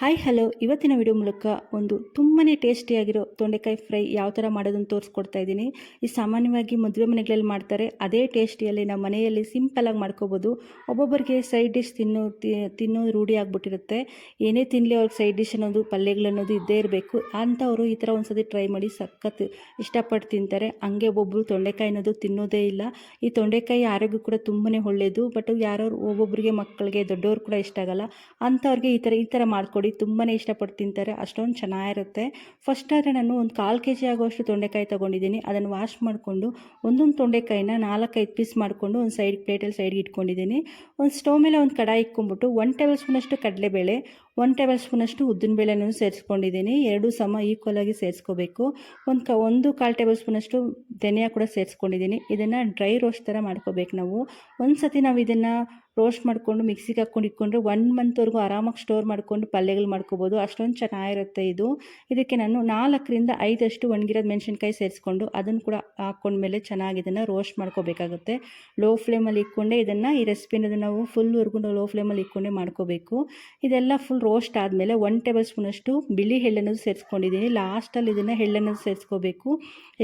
Hi hello ಇವತ್ತಿನ video ಮೂಲಕ ಒಂದು ತುಂಬಾ ಟೇಸ್ಟಿಯಾಗಿರೋ ತೊಂಡೆಕಾಯಿ ಫ್ರೈ ಯಾವ ಥರ ಮಾಡೋದನ್ನು ತೋರಿಸ್ಕೊಡ್ತಾ ಇದ್ದೀನಿ. ಈ ಸಾಮಾನ್ಯವಾಗಿ ಮದುವೆ ಮನೆಗಳಲ್ಲಿ ಮಾಡ್ತಾರೆ, ಅದೇ ಟೇಸ್ಟಿಯಲ್ಲಿ ನಮ್ಮ ಮನೆಯಲ್ಲಿ ಸಿಂಪಲಾಗಿ ಮಾಡ್ಕೋಬೋದು. ಒಬ್ಬೊಬ್ಬರಿಗೆ ಸೈಡ್ ಡಿಶ್ ತಿನ್ನೋ ತಿನ್ನೋ ರೂಢಿ ಆಗಿಬಿಟ್ಟಿರುತ್ತೆ. ಏನೇ ತಿನ್ನಲಿ ಅವ್ರಿಗೆ ಸೈಡ್ ಡಿಶ್ ಅನ್ನೋದು ಪಲ್ಯಗಳನ್ನೋದು ಇದ್ದೇ ಇರಬೇಕು. ಅಂಥವರು ಈ ಥರ ಒಂದ್ಸತಿ ಟ್ರೈ ಮಾಡಿ ಸಖತ್ ಇಷ್ಟಪಟ್ಟು ತಿಂತಾರೆ. ಹಂಗೆ ಒಬ್ಬೊಬ್ಬರು ತೊಂಡೆಕಾಯಿ ಅನ್ನೋದು ತಿನ್ನೋದೇ ಇಲ್ಲ. ಈ ತೊಂಡೆಕಾಯಿ ಆರೋಗ್ಯ ಕೂಡ ತುಂಬಾ ಒಳ್ಳೆಯದು ಬಟ್ ಯಾರು ಒಬ್ಬೊಬ್ಬರಿಗೆ ಮಕ್ಕಳಿಗೆ, ದೊಡ್ಡವ್ರು ಕೂಡ ಇಷ್ಟ ಆಗಲ್ಲ. ಅಂಥವ್ರಿಗೆ ಈ ಥರ ಈ ಥರ ಮಾಡಿಕೊಡಿ ತುಂಬಾ ಇಷ್ಟಪಟ್ಟು ತಿಂತಾರೆ, ಅಷ್ಟೊಂದು ಚೆನ್ನಾಗಿರುತ್ತೆ. ಫಸ್ಟ್ ಆದರೆ ನಾನು ಒಂದು ಕಾಲು ಕೆ ಜಿ ಆಗುವಷ್ಟು ತೊಂಡೆಕಾಯಿ ತೊಗೊಂಡಿದ್ದೀನಿ. ಅದನ್ನು ವಾಶ್ ಮಾಡಿಕೊಂಡು ಒಂದೊಂದು ತೊಂಡೆಕಾಯಿನ ನಾಲ್ಕೈದು ಪೀಸ್ ಮಾಡಿಕೊಂಡು ಒಂದು ಸೈಡ್ ಪ್ಲೇಟಲ್ಲಿ ಸೈಡ್ಗೆ ಇಟ್ಕೊಂಡಿದ್ದೀನಿ. ಒಂದು ಸ್ಟವ್ ಮೇಲೆ ಒಂದು ಕಡಾಯಿ ಇಟ್ಕೊಂಡ್ಬಿಟ್ಟು ಒನ್ ಟೇಬಲ್ ಸ್ಪೂನಷ್ಟು ಕಡಲೆಬೇಳೆ ಒನ್ ಟೇಬಲ್ ಸ್ಪೂನಷ್ಟು ಉದ್ದಿನಬೇಳೆನೂ ಸೇರಿಸ್ಕೊಂಡಿದ್ದೀನಿ. ಎರಡೂ ಸಮ ಈಕ್ವಲಾಗಿ ಸೇರಿಸ್ಕೋಬೇಕು. ಒಂದು ಕ, ಒಂದು ಕಾಲು ಟೇಬಲ್ ಸ್ಪೂನಷ್ಟು ಧನಿಯಾ ಕೂಡ ಸೇರಿಸ್ಕೊಂಡಿದ್ದೀನಿ. ಇದನ್ನು ಡ್ರೈ ರೋಸ್ಟ್ ಥರ ಮಾಡ್ಕೋಬೇಕು ನಾವು. ಒಂದು ಸತಿ ನಾವು ಇದನ್ನು ರೋಸ್ಟ್ ಮಾಡಿಕೊಂಡು ಮಿಕ್ಸಿಗೆ ಹಾಕ್ಕೊಂಡು, ಇಟ್ಕೊಂಡ್ರೆ ಒನ್ ಮಂತ್ವರೆಗೂ ಆರಾಮಾಗಿ ಸ್ಟೋರ್ ಮಾಡಿಕೊಂಡು ಪಲ್ಯಗಳು ಮಾಡ್ಕೋಬೋದು. ಅಷ್ಟೊಂದು ಚೆನ್ನಾಗಿರುತ್ತೆ ಇದು. ಇದಕ್ಕೆ ನಾನು ನಾಲ್ಕರಿಂದ ಐದಷ್ಟು ಒಣಗಿರೋದು ಮೆಣಸಿನ್ಕಾಯಿ ಸೇರಿಸ್ಕೊಂಡು ಅದನ್ನು ಕೂಡ ಹಾಕ್ಕೊಂಡ್ಮೇಲೆ ಚೆನ್ನಾಗಿ ಇದನ್ನು ರೋಸ್ಟ್ ಮಾಡ್ಕೋಬೇಕಾಗುತ್ತೆ. ಲೋ ಫ್ಲೇಮಲ್ಲಿ ಇಕ್ಕೊಂಡೆ ಇದನ್ನು, ಈ ರೆಸಿಪಿನ ನಾವು ಫುಲ್ವರೆಗೂ ಲೋ ಫ್ಲೇಮಲ್ಲಿ ಇಕ್ಕೊಂಡೆ ಮಾಡ್ಕೋಬೇಕು. ಇದೆಲ್ಲ ಫುಲ್ ರೋಸ್ಟ್ ಆದಮೇಲೆ ಒನ್ ಟೇಬಲ್ ಸ್ಪೂನಷ್ಟು ಬಿಳಿ ಹೆಳ್ಳೆನೂ ಸೇರಿಸ್ಕೊಂಡಿದ್ದೀನಿ. ಲಾಸ್ಟಲ್ಲಿ ಇದನ್ನು ಹೆಳ್ಳೆನೂ ಸೇರಿಸ್ಕೋಬೇಕು.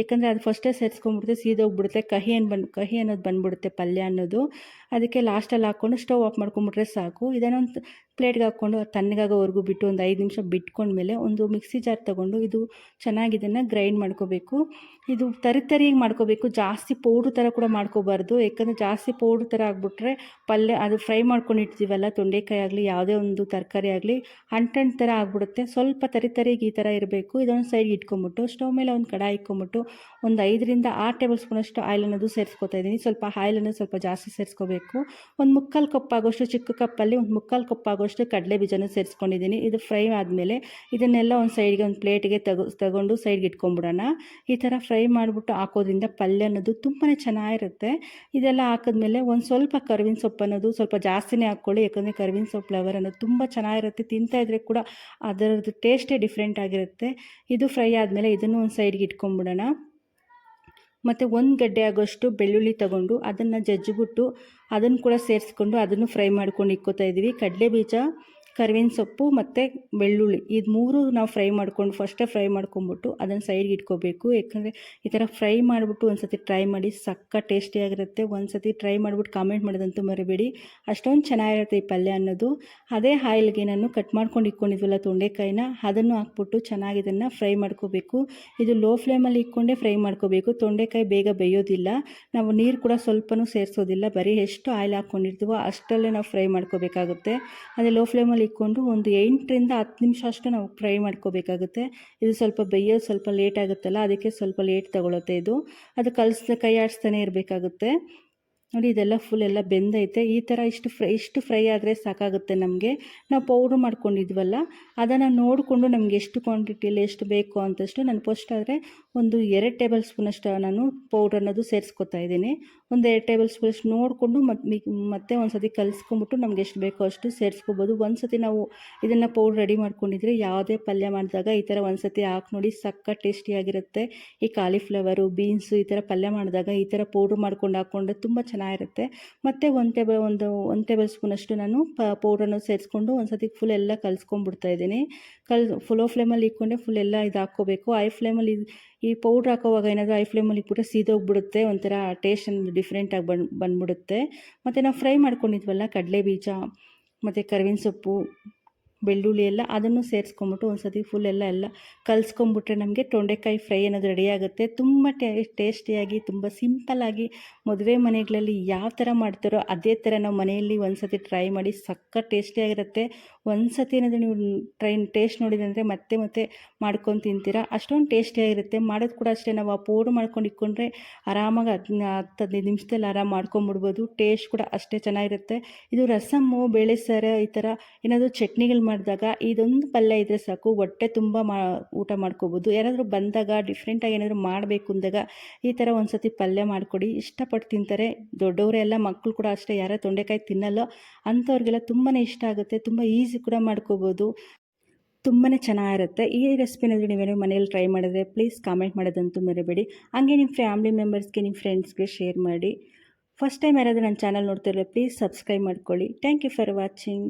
ಯಾಕಂದರೆ ಅದು ಫಸ್ಟೇ ಸೇರಿಸ್ಕೊಂಡ್ಬಿಡುತ್ತೆ ಸೀದೋಗ್ಬಿಡುತ್ತೆ ಕಹಿ ಅನ್ನ ಬಂದು, ಕಹಿ ಅನ್ನೋದು ಬಂದ್ಬಿಡುತ್ತೆ ಪಲ್ಯ ಅನ್ನೋದು. ಅದಕ್ಕೆ ಲಾಸ್ಟಲ್ಲಿ ಹಾಕ್ಕೊಂಡು ಸ್ಟವ್ ಆಫ್ ಮಾಡ್ಕೊಂಬಿಟ್ರೆ ಸಾಕು. ಇದನ್ನೊಂದು ಪ್ಲೇಟ್ಗೆ ಹಾಕ್ಕೊಂಡು ತಣ್ಣಗಾಗೋವರೆಗೂ ಬಿಟ್ಟು ಒಂದು ಐದು ನಿಮಿಷ ಬಿಟ್ಕೊಂಡ್ಮೇಲೆ ಒಂದು ಮಿಕ್ಸಿ ಜಾರ್ ತೊಗೊಂಡು ಇದು ಚೆನ್ನಾಗಿ ಇದನ್ನು ಗ್ರೈಂಡ್ ಮಾಡ್ಕೋಬೇಕು. ಇದು ತರಿ ತರಿಯಾಗಿ ಮಾಡ್ಕೋಬೇಕು. ಜಾಸ್ತಿ ಪೌಡ್ರ್ ಥರ ಕೂಡ ಮಾಡ್ಕೋಬಾರ್ದು. ಯಾಕಂದರೆ ಜಾಸ್ತಿ ಪೌಡ್ರ್ ಥರ ಆಗಿಬಿಟ್ರೆ ಪಲ್ಯ, ಅದು ಫ್ರೈ ಮಾಡ್ಕೊಂಡಿರ್ತೀವಲ್ಲ, ತೊಂಡೆಕಾಯಿ ಆಗಲಿ, ಯಾವುದೇ ಒಂದು ತರಕಾರಿ ಆಗಲಿ ಅಂಟಂಟು ಥರ ಆಗಿಬಿಡುತ್ತೆ. ಸ್ವಲ್ಪ ತರಿ ತರಿಗೆ ಈ ಥರ ಇರಬೇಕು. ಇದೊಂದು ಸೈಡ್ ಇಟ್ಕೊಂಬಿಟ್ಟು ಸ್ಟವ್ ಮೇಲೆ ಒಂದು ಕಡಾಯಿ ಇಟ್ಕೊಂಬಿಟ್ಟು ಒಂದು ಐದರಿಂದ ಆರು ಟೇಬಲ್ ಸ್ಪೂನಷ್ಟು ಆಯಿಲ್ ಅನ್ನೋದು ಸೇರಿಸ್ಕೊತಾ ಇದ್ದೀನಿ. ಸ್ವಲ್ಪ ಆಯಿಲ್ ಅನ್ನೋದು ಸ್ವಲ್ಪ ಜಾಸ್ತಿ ಸೇರಿಸ್ಕೋಬೇಕು. ಒಂದು ಮುಕ್ಕಾಲು ಕಪ್ ಆಗೋಷ್ಟು ಚಿಕ್ಕ ಕಪ್ಪಲ್ಲಿ ಒಂದು ಮುಕ್ಕಾಲು ಕಪ್ ಆಗೋಷ್ಟು ಕಡಲೆ ಬೀಜನ ಸೇರಿಸ್ಕೊಂಡಿದ್ದೀನಿ. ಇದು ಫ್ರೈ ಆದಮೇಲೆ ಇದನ್ನೆಲ್ಲ ಒಂದು ಸೈಡ್ಗೆ ಒಂದು ಪ್ಲೇಟಿಗೆ ತಗೋ, ತಗೊಂಡು ಸೈಡ್ಗೆ ಇಟ್ಕೊಂಬಿಡೋಣ ಈ ಥರ ಫ್ರೈ ಮಾಡಿಬಿಟ್ಟು ಹಾಕೋದ್ರಿಂದ ಪಲ್ಯ ಅನ್ನೋದು ತುಂಬಾ ಚೆನ್ನಾಗಿರುತ್ತೆ. ಇದೆಲ್ಲ ಹಾಕಿದ್ಮೇಲೆ ಒಂದು ಸ್ವಲ್ಪ ಕರ್ವಿನ ಸೊಪ್ಪು ಅನ್ನೋದು ಸ್ವಲ್ಪ ಜಾಸ್ತಿನೇ ಹಾಕ್ಕೊಳ್ಳಿ. ಯಾಕಂದರೆ ಕರ್ವಿನ ಸೊಪ್ಪು ಫ್ಲವರ್ ಅನ್ನೋದು ತುಂಬ ಚೆನ್ನಾಗಿರುತ್ತೆ. ತಿಂತಾ ಇದ್ರೆ ಕೂಡ ಅದರದ್ದು ಟೇಸ್ಟೇ ಡಿಫ್ರೆಂಟ್ ಆಗಿರುತ್ತೆ. ಇದು ಫ್ರೈ ಆದಮೇಲೆ ಇದನ್ನು ಒಂದು ಸೈಡ್ಗೆ ಇಟ್ಕೊಂಡ್ಬಿಡೋಣ. ಮತ್ತು ಒಂದು ಗಡ್ಡೆ ಆಗೋಷ್ಟು ಬೆಳ್ಳುಳ್ಳಿ ತಗೊಂಡು ಅದನ್ನು ಜಜ್ಜಿಬಿಟ್ಟು ಅದನ್ನು ಕೂಡ ಸೇರಿಸ್ಕೊಂಡು ಅದನ್ನು ಫ್ರೈ ಮಾಡ್ಕೊಂಡು ಇಕ್ಕೋತಾ ಇದ್ದೀವಿ ಕಡಲೆ ಬೀಜ ಕರಿಬೇವಿನ ಸೊಪ್ಪು ಮತ್ತು ಬೆಳ್ಳುಳ್ಳಿ. ಇದು ಮೂರು ನಾವು ಫ್ರೈ ಮಾಡ್ಕೊಂಡು ಫಸ್ಟೇ ಫ್ರೈ ಮಾಡ್ಕೊಂಬಿಟ್ಟು ಅದನ್ನು ಸೈಡ್ಗೆ ಇಟ್ಕೋಬೇಕು. ಯಾಕಂದರೆ ಈ ಥರ ಫ್ರೈ ಮಾಡಿಬಿಟ್ಟು ಒಂದು ಸತಿ ಟ್ರೈ ಮಾಡಿ ಸಕ್ಕ ಟೇಸ್ಟಿಯಾಗಿರುತ್ತೆ ಒಂದು ಸತಿ ಟ್ರೈ ಮಾಡಿಬಿಟ್ಟು ಕಾಮೆಂಟ್ ಮಾಡೋದಂತೂ ಮರಿಬೇಡಿ. ಅಷ್ಟೊಂದು ಚೆನ್ನಾಗಿರುತ್ತೆ ಈ ಪಲ್ಯ ಅನ್ನೋದು. ಅದೇ ಆಯಿಲ್ಗೆ ನಾನು ಕಟ್ ಮಾಡ್ಕೊಂಡು ಇಟ್ಕೊಂಡಿದ್ವಲ್ಲ ತೊಂಡೆಕಾಯಿನ, ಅದನ್ನು ಹಾಕ್ಬಿಟ್ಟು ಚೆನ್ನಾಗಿ ಇದನ್ನು ಫ್ರೈ ಮಾಡ್ಕೋಬೇಕು. ಇದು ಲೋ ಫ್ಲೇಮಲ್ಲಿ ಇಟ್ಕೊಂಡೇ ಫ್ರೈ ಮಾಡ್ಕೋಬೇಕು. ತೊಂಡೆಕಾಯಿ ಬೇಗ ಬೇಯೋದಿಲ್ಲ. ನಾವು ನೀರು ಕೂಡ ಸ್ವಲ್ಪನೂ ಸೇರಿಸೋದಿಲ್ಲ. ಬರೀ ಎಷ್ಟು ಆಯಿಲ್ ಹಾಕ್ಕೊಂಡಿರ್ತೀವೋ ಅಷ್ಟಲ್ಲೇ ನಾವು ಫ್ರೈ ಮಾಡ್ಕೋಬೇಕಾಗುತ್ತೆ. ಅದೇ ಲೋ ಫ್ಲೇಮಲ್ಲಿ ಇಟ್ಕೊಂಡು ಒಂದು ಎಂಟರಿಂದ ಹತ್ತು ನಿಮಿಷ ಅಷ್ಟು ನಾವು ಫ್ರೈ ಮಾಡ್ಕೋಬೇಕಾಗುತ್ತೆ. ಇದು ಸ್ವಲ್ಪ ಬೇಯೋದು ಸ್ವಲ್ಪ ಲೇಟ್ ಆಗುತ್ತಲ್ಲ, ಅದಕ್ಕೆ ಸ್ವಲ್ಪ ಲೇಟ್ ತಗೊಳುತ್ತೆ ಇದು. ಅದು ಕಲಸ ಕೈ ಆಡಿಸ್ತಾನೆ ಇರಬೇಕಾಗುತ್ತೆ. ನೋಡಿ, ಇದೆಲ್ಲ ಫುಲ್ ಎಲ್ಲ ಬೆಂದೈತೆ. ಈ ಥರ ಇಷ್ಟು ಫ್ರೈ ಇಷ್ಟು ಫ್ರೈ ಆದರೆ ಸಾಕಾಗುತ್ತೆ ನಮಗೆ. ನಾವು ಪೌಡ್ರ್ ಮಾಡ್ಕೊಂಡಿದ್ವಲ್ಲ, ಅದನ್ನು ನೋಡಿಕೊಂಡು ನಮಗೆ ಎಷ್ಟು ಕ್ವಾಂಟಿಟಿಯಲ್ಲಿ ಎಷ್ಟು ಬೇಕು ಅಂತಷ್ಟು ನಾನು ಫಸ್ಟ್ ಆದರೆ ಒಂದು ಎರಡು ಟೇಬಲ್ ಸ್ಪೂನಷ್ಟು ನಾನು ಪೌಡ್ರ್ ಅನ್ನೋದು ಸೇರಿಸ್ಕೊತಾ ಇದ್ದೀನಿ. ಒಂದು ಎರಡು ಟೇಬಲ್ ಸ್ಪೂನಷ್ಟು ನೋಡಿಕೊಂಡು ಮತ್ತೆ ಮತ್ತೆ ಒಂದು ಸತಿ ಕಲಿಸ್ಕೊಂಬಿಟ್ಟು ನಮ್ಗೆ ಎಷ್ಟು ಬೇಕೋ ಅಷ್ಟು ಸೇರಿಸ್ಕೋಬೋದು. ಒಂದು ಸತಿ ನಾವು ಇದನ್ನು ಪೌಡ್ರ್ ರೆಡಿ ಮಾಡ್ಕೊಂಡಿದ್ರೆ ಯಾವುದೇ ಪಲ್ಯ ಮಾಡಿದಾಗ ಈ ಥರ ಒಂದು ಸತಿ ಹಾಕಿ ನೋಡಿ, ಸಕ್ಕ ಟೇಸ್ಟಿಯಾಗಿರುತ್ತೆ ಈ ಕಾಲಿಫ್ಲವರು ಬೀನ್ಸು ಈ ಥರ ಪಲ್ಯ ಮಾಡಿದಾಗ ಈ ಥರ ಪೌಡ್ರ್ ಮಾಡ್ಕೊಂಡು ಹಾಕ್ಕೊಂಡ್ರೆ ತುಂಬ ಚೆನ್ನಾಗಿರುತ್ತೆ ಮತ್ತು ಒಂದು ಟೇಬಲ್ ಒಂದು ಒಂದು ಟೇಬಲ್ ಸ್ಪೂನಷ್ಟು ನಾನು ಪ ಪೌಡ್ರನ್ನು ಸೇರಿಸ್ಕೊಂಡು ಒಂದು ಸತಿ ಫುಲ್ ಎಲ್ಲ ಕಲಿಸ್ಕೊಂಡ್ಬಿಡ್ತಾ ಇದ್ದೀನಿ. ಕಲ್ ಫುಲೋ ಫ್ಲೇಮಲ್ಲಿ ಇಟ್ಕೊಂಡೆ ಫುಲ್ ಎಲ್ಲ ಇದು ಹಾಕ್ಕೋಬೇಕು ಐ ಫ್ಲೇಮಲ್ಲಿ ಈ ಪೌಡ್ರ್ ಹಾಕೋವಾಗ ಏನಾದರೂ ಐ ಫ್ಲೇಮಲ್ಲಿ ಇಟ್ಬಿಟ್ರೆ ಸೀದೋಗ್ಬಿಡುತ್ತೆ, ಒಂಥರ ಟೇಸ್ಟ್ ಡಿಫ್ರೆಂಟಾಗಿ ಬಂದು, ಬಂದ್ಬಿಡುತ್ತೆ. ಮತ್ತು ನಾವು ಫ್ರೈ ಮಾಡ್ಕೊಂಡಿದ್ವಲ್ಲ ಕಡಲೆ ಬೀಜ ಮತ್ತು ಕರ್ವಿನ ಸೊಪ್ಪು ಬೆಳ್ಳುಳ್ಳಿ ಎಲ್ಲ ಅದನ್ನು ಸೇರಿಸ್ಕೊಂಬಿಟ್ಟು ಒಂದು ಸತಿ ಫುಲ್ ಎಲ್ಲ ಎಲ್ಲ ಕಲಿಸ್ಕೊಂಬಿಟ್ರೆ ನಮಗೆ ತೊಂಡೆಕಾಯಿ ಫ್ರೈ ಅನ್ನೋದು ರೆಡಿ ಆಗುತ್ತೆ. ತುಂಬ ಟೇಸ್ಟಿಯಾಗಿ ತುಂಬ ಸಿಂಪಲ್ಲಾಗಿ ಮದುವೆ ಮನೆಗಳಲ್ಲಿ ಯಾವ ಥರ ಮಾಡ್ತಾರೋ ಅದೇ ಥರ ನಾವು ಮನೆಯಲ್ಲಿ ಒಂದು ಸತಿ ಟ್ರೈ ಮಾಡಿ ಸಕ್ಕ ಟೇಸ್ಟಿಯಾಗಿರುತ್ತೆ ಒಂದು ಸತಿ ಏನಾದರೂ ನೀವು ಟ್ರೈ ಟೇಸ್ಟ್ ನೋಡಿದಂದರೆ ಮತ್ತೆ ಮತ್ತೆ ಮಾಡ್ಕೊಂಡು ತಿಂತೀರಾ? ಅಷ್ಟೊಂದು ಟೇಸ್ಟಿಯಾಗಿರುತ್ತೆ ಮಾಡೋದು ಕೂಡ ಅಷ್ಟೇ. ನಾವು ಆ ಪೌಡ್ರ್ ಮಾಡ್ಕೊಂಡು ಇಟ್ಕೊಂಡ್ರೆ ಆರಾಮಾಗಿ ಹತ್ತು ಹದಿನೈದು ನಿಮಿಷದಲ್ಲಿ ಆರಾಮ ಮಾಡ್ಕೊಂಬಿಡ್ಬೋದು. ಟೇಸ್ಟ್ ಕೂಡ ಅಷ್ಟೇ ಚೆನ್ನಾಗಿರುತ್ತೆ. ಇದು ರಸಮ್ಮು, ಬೇಳೆ ಸಾರು ಈ ಥರ ಏನಾದರೂ ಚಟ್ನಿಗಳು ಮಾಡಿದಾಗ ಇದೊಂದು ಪಲ್ಯ ಇದ್ದರೆ ಸಾಕು, ಹೊಟ್ಟೆ ತುಂಬ ಮಾ, ಊಟ ಮಾಡ್ಕೋಬೋದು. ಯಾರಾದರೂ ಬಂದಾಗ ಡಿಫ್ರೆಂಟಾಗಿ ಏನಾದರೂ ಮಾಡಬೇಕು ಅಂದಾಗ ಈ ಥರ ಒಂದು ಸತಿ ಪಲ್ಯ ಮಾಡಿಕೊಡಿ. ಇಷ್ಟಪಟ್ಟು ತಿಂತಾರೆ. ದೊಡ್ಡವರೆಲ್ಲ ಮಕ್ಕಳು ಕೂಡ ಅಷ್ಟೇ. ಯಾರೋ ತೊಂಡೆಕಾಯಿ ತಿನ್ನಲ್ಲೋ ಅಂಥವ್ರಿಗೆಲ್ಲ ತುಂಬಾ ಇಷ್ಟ ಆಗುತ್ತೆ. ತುಂಬ ಈಸಿ ಕೂಡ ಮಾಡ್ಕೋಬೋದು. ತುಂಬಾ ಚೆನ್ನಾಗಿರುತ್ತೆ. ಈ ರೆಸಿಪಿನಾದರೂ ನೀವೇನೋ ಮನೇಲಿ ಟ್ರೈ ಮಾಡಿದ್ರೆ ಪ್ಲೀಸ್ ಕಾಮೆಂಟ್ ಮಾಡೋದಂತೂ ಮರಿಬೇಡಿ. ಹಾಗೆ ನಿಮ್ಮ ಫ್ಯಾಮಿಲಿ ಮೆಂಬರ್ಸ್ಗೆ ನಿಮ್ಮ ಫ್ರೆಂಡ್ಸ್ಗೆ ಶೇರ್ ಮಾಡಿ. ಫಸ್ಟ್ ಟೈಮ್ ಯಾರಾದರೂ ನನ್ನ ಚಾನಲ್ ನೋಡ್ತಿರಲ್ಲ ಪ್ಲೀಸ್ ಸಬ್ಸ್ಕ್ರೈಬ್ ಮಾಡ್ಕೊಳ್ಳಿ. Thank you for watching